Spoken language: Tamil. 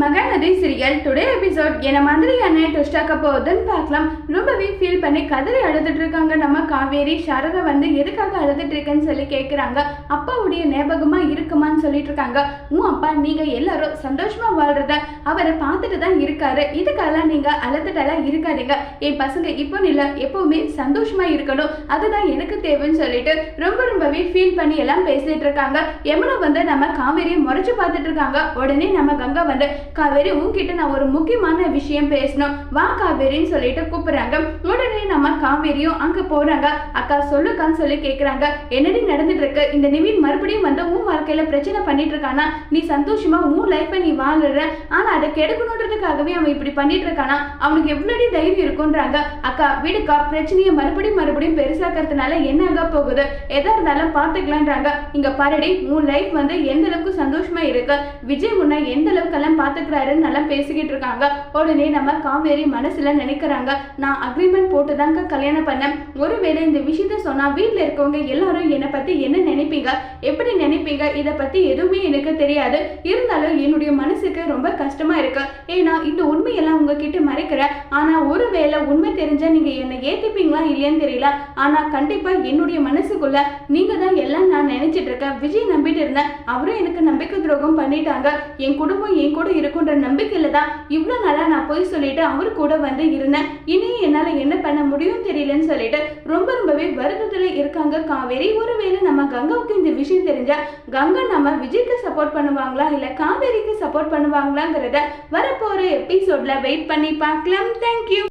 மகாநதி சீரியல் டுடே எபிசோட் என்ன மாதிரியான ட்விஸ்டாக்க போகுதுன்னு பார்க்கலாம். ரொம்பவே ஃபீல் பண்ணி கதறி அழுதுட்டு இருக்காங்க நம்ம காவேரி. சரதை வந்து எதுக்காக அழுதுட்டு இருக்கேன்னு சொல்லி கேட்குறாங்க அப்பாவுடைய ஞாபகமா இருக்குமான்னு சொல்லிட்டு இருக்காங்க. உன் அப்பா நீங்க எல்லாரும் சந்தோஷமா வாழ்றத அவரை பார்த்துட்டு தான் இருக்காரு. இதுக்கெல்லாம் நீங்க அழுதுட்டெல்லாம் இருக்காதீங்க. என் பசங்க இப்போ இல்லை எப்பவுமே சந்தோஷமா இருக்கணும். அதுதான் எனக்கு தேவைன்னு சொல்லிட்டு ரொம்ப ரொம்பவே ஃபீல் பண்ணி எல்லாம் பேசிட்டு இருக்காங்க. யமுனா வந்து நம்ம காவேரியை முறைச்சு பார்த்துட்டு இருக்காங்க. உடனே நம்ம கங்கா வந்து காவேரி உன்கிட்ட நான் ஒரு முக்கியமான விஷயம் பேசணும். வா காவேரின்னு சொல்லிட்டு கூப்பிடுறாங்க. உடனே நம்ம காவேரியும் அங்க போறாங்க. அக்கா சொல்லுக்கான்னு சொல்லி கேக்குறாங்க. என்னடி நடந்துட்டு இருக்கு இந்த நிவின் மறுபடியும் வந்து உன் வாழ்க்கையில பிரச்சனை பண்ணிட்டு இருக்கானா நீ சந்தோஷமா உன் லைஃபை நீ வாழுற. ஆனா அதை கெடுக்கணுன்றதுக்காகவே அவன் இப்படி பண்ணிட்டு இருக்கானா அவனுக்கு எவ்வளவு தைரியம் இருக்குன்றாங்க. அக்கா விடுக்கா பிரச்சனையை மறுபடியும் மறுபடியும் பெருசாக்கிறதுனால என்னங்க போகுது? எதா இருந்தாலும் பார்த்துக்கலான்றாங்க இங்க பாருடி உன் லைஃப் வந்து எந்த அளவுக்கு சந்தோஷமா இருக்கு? விஜய் உன்னை எந்த அளவுக்கு எல்லாம் பார்த்துக்கிறாருன்னு நல்லா பேசிக்கிட்டு இருக்காங்க உடனே நம்ம காவேரி மனசுல நினைக்கிறாங்க. நான் அக்ரிமெண்ட் போட்டு தாங்க கல்யாணம் பண்ணேன் ஒருவேளை இந்த விஷயத்த சொன்னா வீட்டில் இருக்கவங்க எல்லாரும் என்னை பத்தி என்ன நினைப்பீங்க? எப்படி நினைப்பீங்க? இதை பத்தி எதுவுமே எனக்கு தெரியாது. இருந்தாலும் என்னுடைய மனசுக்கு ரொம்ப கஷ்டமா இருக்கு. ஏன்னா இந்த உண்மையெல்லாம் உங்ககிட்ட மறைக்கிறேன் ஆனா ஒருவேளை உண்மை தெரிஞ்சா நீங்க என்னை ஏத்துப்பீங்களா இல்லையான்னு தெரியல. ஆனா கண்டிப்பா என்னுடைய மனசுக்குள்ள நீங்க தான் எல்லாம் நான் நினைச்சிட்டு இருக்கேன். விஜய் நம்பிட்டு இருந்தேன். அவரும் எனக்கு நம்பிக்கை துரோகம் பண்ணிட்டாங்க. என் குடும்பம் என் கூட இருக்குன்ற நம்பிக்கையில தான் இவ்வளோ நாளா நான் போய் சொல்லிட்டு அவர் கூட வந்து இருந்தேன். இனி என்னால என்ன பண்ண முடியும் தெரியலன்னு சொல்லிட்டு ரொம்ப ரொம்பவே வருத்தத்துல இருக்காங்க காவேரி. ஒருவேளை நம்ம கங்காவுக்கு இந்த விஷயம் தெரிஞ்சா கங்கா நம்ம விஜய்க்கு சப்போர்ட் பண்ணுவாங்களா? இல்ல காவேரிக்கு சப்போர்ட் பண்ணுவாங்களாங்கிறத வரப்போற எபிசோட்ல வெயிட் பண்ணி பார்க்கலாம். தேங்க்யூ